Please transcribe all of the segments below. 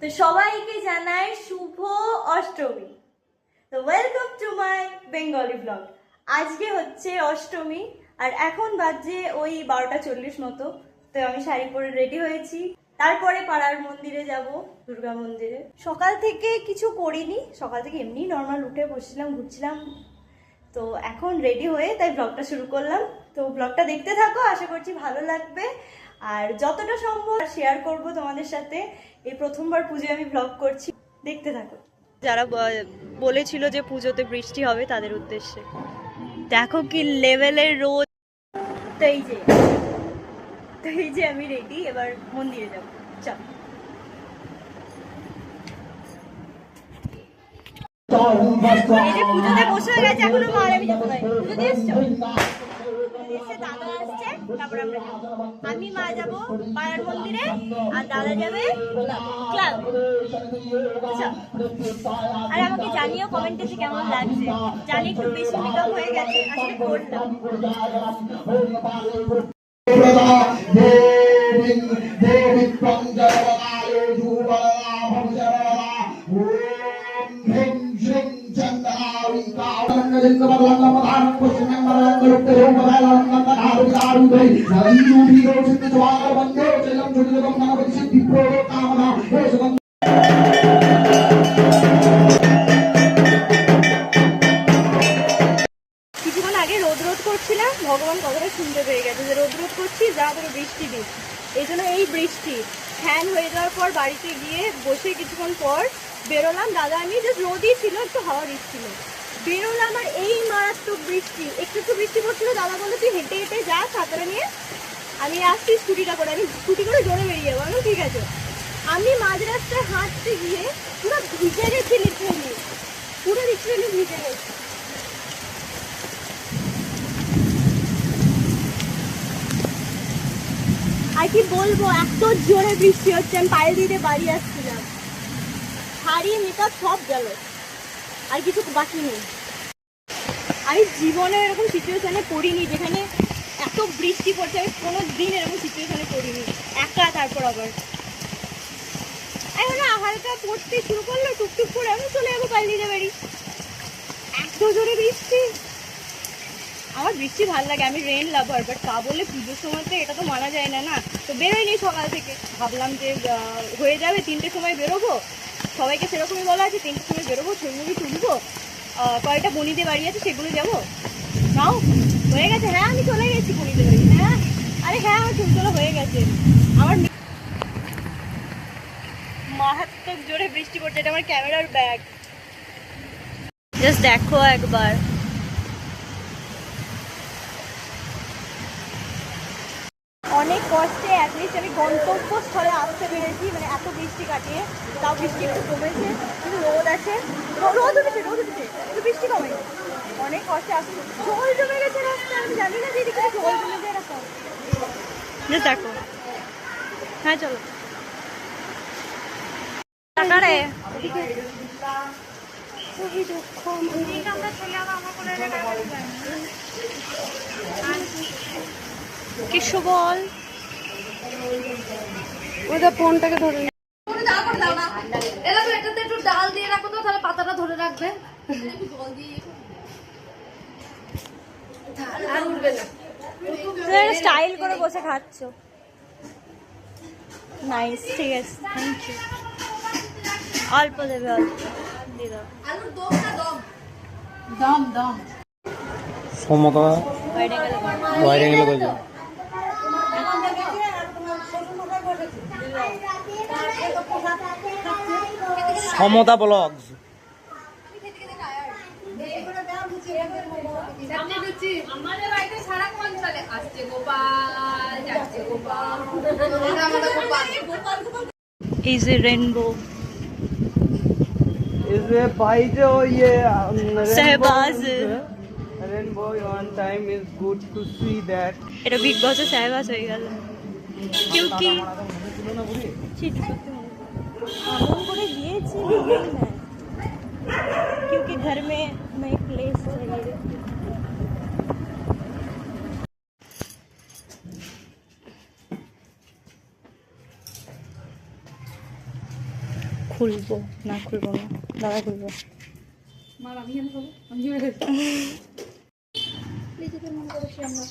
তো সবাইকে জানাই শুভ অষ্টমী। তো welcome to my Bengali blog আজকে হচ্ছে অষ্টমী, আর এখন বাজে ওই বারোটা চল্লিশ মতো। তো আমি শাড়ি পরে রেডি হয়েছি। তারপরে পাড়ার মন্দিরে যাব, দুর্গা মন্দিরে। সকাল থেকে কিছু করিনি, সকাল থেকে এমনি নর্মাল উঠে বসছিলাম, ঘুরছিলাম। তো এখন রেডি হয়ে তাই ব্লগটা শুরু করলাম। তো ব্লগটা দেখতে থাকো, আশা করছি ভালো লাগবে। আর যতটা সম্ভব শেয়ার করব তোমাদের সাথে। এই প্রথমবার পুজোয় আমি ব্লগ করছি। দেখতে থাকো। যারা বলেছিল যে পুজোতে বৃষ্টি হবে তাদের উদ্দেশ্যে। দেখো কি লেভেলের রোদ। তো এই যে, তো এই যে আমি রেডি এবার মন্দিরে যাব। চল। এই যে পুজোতে বসে গেছে এখনও মা আর আমি যাব। পুজো দিয়ে এসছো? দাদা আসছে, তারপর আমরা। আমি মা যাব পাড়ার মন্দিরে আর দাদা যাবে ক্লাব আর আমাকে জানিও কমেন্টে যে কেমন লাগছে জানি একটু বেশি মেকআপ হয়ে গেছে আসলে করলাম কিছুক্ষণ আগে রোদ রোদ করছিলাম, ভগবান কথাটা শুনতে পেয়ে গেছে যে রোদ রোদ করছি, যা তোকে বৃষ্টি দিন। এই জন্য এই বৃষ্টি। ফ্যান হয়ে যাওয়ার পর বাড়িতে গিয়ে বসে কিছুক্ষণ পর বেরোলাম। দাদা, আমি জাস্ট রোদই ছিল, একটু হাওয়া দিচ্ছিল। বেরোলাম আর এই মারাত্মক বৃষ্টি। একটু একটু বৃষ্টি পড়ছিল, দাদা বলল, তুই হেঁটে হেঁটে যা ছাতাটা নিয়ে। আমি আসছি স্কুটিটা করে, আমি স্কুটি করে জোরে বেরিয়ে যাব। ঠিক আছে। আমি মাঝ রাস্তায় হাঁটতে গিয়ে পুরো ভিজে গেছি লিটারেলি পুরো লিটারেলি ভিজে গেছি। আর কি বলব, এত জোরে বৃষ্টি হচ্ছে, আমি পায়ে দিতে বাড়ি আসছিলাম। শাড়ি মেকআপ সব গেল। আর কিছু বাকি নেই। আমি জীবনে এরকম সিচুয়েশানে পড়িনি যেখানে এত বৃষ্টি পড়ছে, আমি কোনো দিন এরকম সিচুয়েশানে পড়িনি। একা তারপর আবার। এখন হালকা পড়তে শুরু করল, টুকটুক করে আমি চলে যাব পালিয়ে বাড়ি। এত জোরে বৃষ্টি। আমার বৃষ্টি ভালো লাগে, আমি রেন লাভার বাট তা বলে পুজোর সময় তো এটা তো মানা যায় না না? তো বেরোয়নি সকাল থেকে। ভাবলাম যে হয়ে যাবে, তিনটের সময় বেরোবো। সবাইকে সেরকমই বলা আছে, তিনটের সময় বেরোবো ছবিগুলি তুলবো। কয়েকটা বনিতে বাড়ি আছে, সেগুলো যাব। নাও, হয়ে গেছে হ্যাঁ আমি চলে গেছি বনিতে বাড়ি হ্যাঁ। আরে হ্যাঁ আমার চুল তোলা হয়ে গেছে। আমার মারাত্মক জোরে বৃষ্টি পড়ছে, এটা আমার ক্যামেরার ব্যাগ। জাস্ট দেখো একবার অনেক কষ্টে অ্যাটলিস্ট আমি গন্তব্যস্থলে আসতে পেরেছি মানে এত বৃষ্টি কাটিয়ে তাও বৃষ্টি একটু কমেছে কিন্তু রোদ আছে। রোদ উঠেছে রোদ উঠেছে কিন্তু বৃষ্টি কমে অনেক কষ্টে আসছে। জল জমে গেছে রাস্তায় আমি জানি না যে এদিকে জল জমে যায় Just দেখো। হ্যাঁ চলো। টাকারে খুবই দুঃখ কিছু বল? ওদের ফোনটাকে ধরে এটাতে একটু ডাল দিয়ে রাখো তো তাহলে পাতাটা ধরে রাখবে। আর উঠবে না। স্টাইল করে বসে খাচ্ছ। নাইস ঠিক আছে থ্যাংক ইউ অল্প দেবে অল্প। দিয়ে দাও। দম দম? দম সমতা ওয়াইড অ্যাঙ্গেলে সমতা ব্লগস আমাদের বাড়িতে সারাক্ষণ চলে আসছে গোপাল যাচ্ছে গোপাল এটা আমাদের Gopal is a rainbow is a भाई जो ये Shahbaz. Rainbow one time is good to see that এটা বিগ বসে সাহেবাস হয়ে গেল क्योंकि ঠিক সত্যি মনে পড়ে। এমন করে দিয়েছি নিজেই না क्योंकि घर में मैं प्लेस चाहिए খুলবো না খুলবো না দাদা খুলবো মার আমি কেন খাবো আমি জুড়ে দেবো নিজেদের মনে করেছি আমরা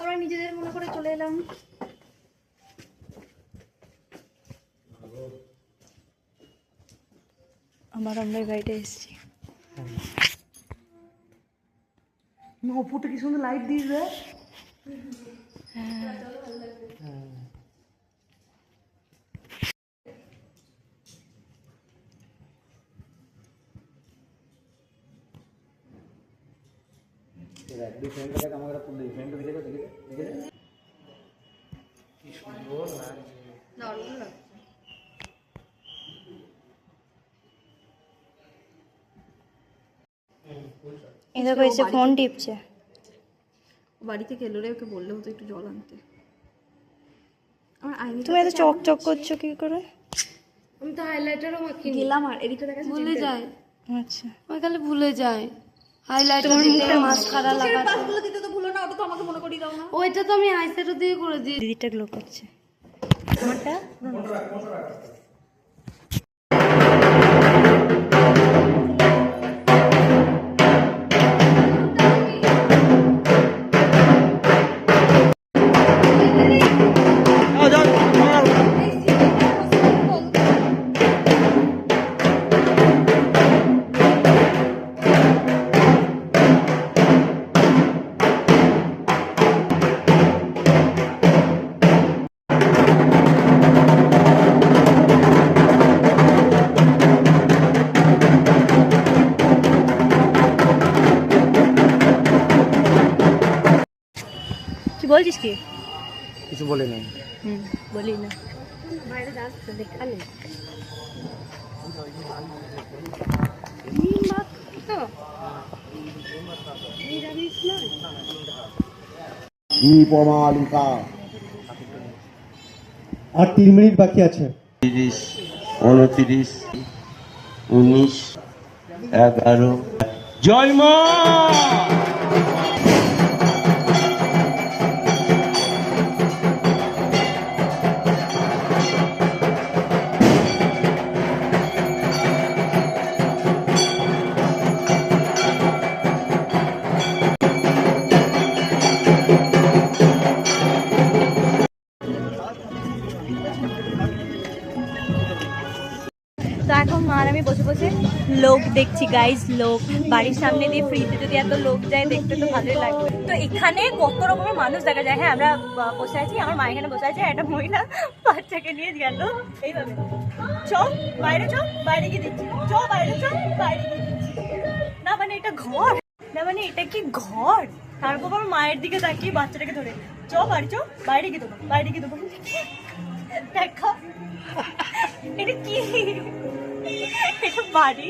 আমরা নিজেদের মনে করে চলে এলাম আমার আমরা এই বাড়িতে এসেছি ওপরটা কি সুন্দর লাইট দিয়ে দেয় এই দেখো এসে ফোন টিপছে। বাড়ি থেকে এলো রে ওকে বললে হতো একটু জল আনতে। আমার আইনি তুমি এত চক চক করছ কি করে? আমি তো হাইলাইটারও মাখি গেলাম আর এদিকে দেখা ভুলে যায়। আচ্ছা। ওই খালি ভুলে যায় হাইলাইটার দিতে মাস্কারা লাগাতে। পাসগুলো দিতে তো ভুলো না ওটা তো আমাকে মনে করিয়ে দাও না। ওইটা তো আমি আইশ্যাডো দিয়ে করে দিই। দিদিটা গ্লো করছে। আমারটা বলছিস কি? কিছু বলে নেই। হুম বলি না। দীপমালিকা আর তিন মিনিট বাকি আছে। তিরিশ উনত্রিশ উনিশ এগারো। জয় মা! দেখছি গাইজ লোক। বাড়ির সামনে দিয়ে ফ্রিতে যদি এত লোক যায়, দেখতে তো ভালোই লাগবে। তো এখানে কত রকমের মানুষ দেখা যায়। হ্যাঁ আমরা বসে আছি, আমার মা এখানে বসে আছে, একটা মহিলা বাচ্চাকে নিয়ে গেল। এইভাবে। চ, বাইরে চ, বাইরে গিয়ে দিচ্ছি চ, বাইরে চ, বাইরে গিয়ে না মানে এটা ঘর। না মানে এটা কি ঘর? তারপর আমার মায়ের দিকে তাকিয়ে বাচ্চাটাকে ধরে। চ, বাড়ি চ, বাইরে গিয়ে দেবো বাইরে গিয়ে দেবো দেখা। এটা কি? এটা বাড়ি?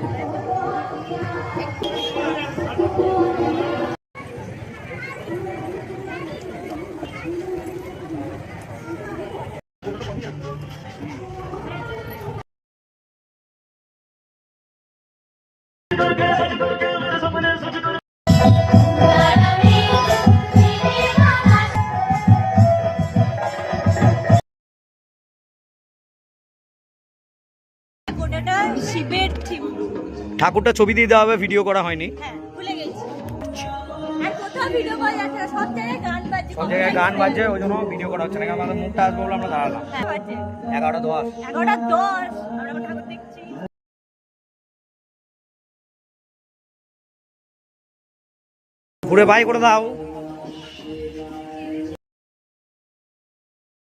ঠাকুরটা ছবি দিয়ে দেওয়া হবে ভিডিও করা হয়নি। হ্যাঁ সব জায়গায় গান বাজছে ওই জন্য ভিডিও করা হচ্ছে না কারণ আমাদের মুখটা আসবে বলে আমরা দাঁড়ালাম। হ্যাঁ এগারোটা দশ। এগারোটা দশ ঘুরে বাই করে দাও।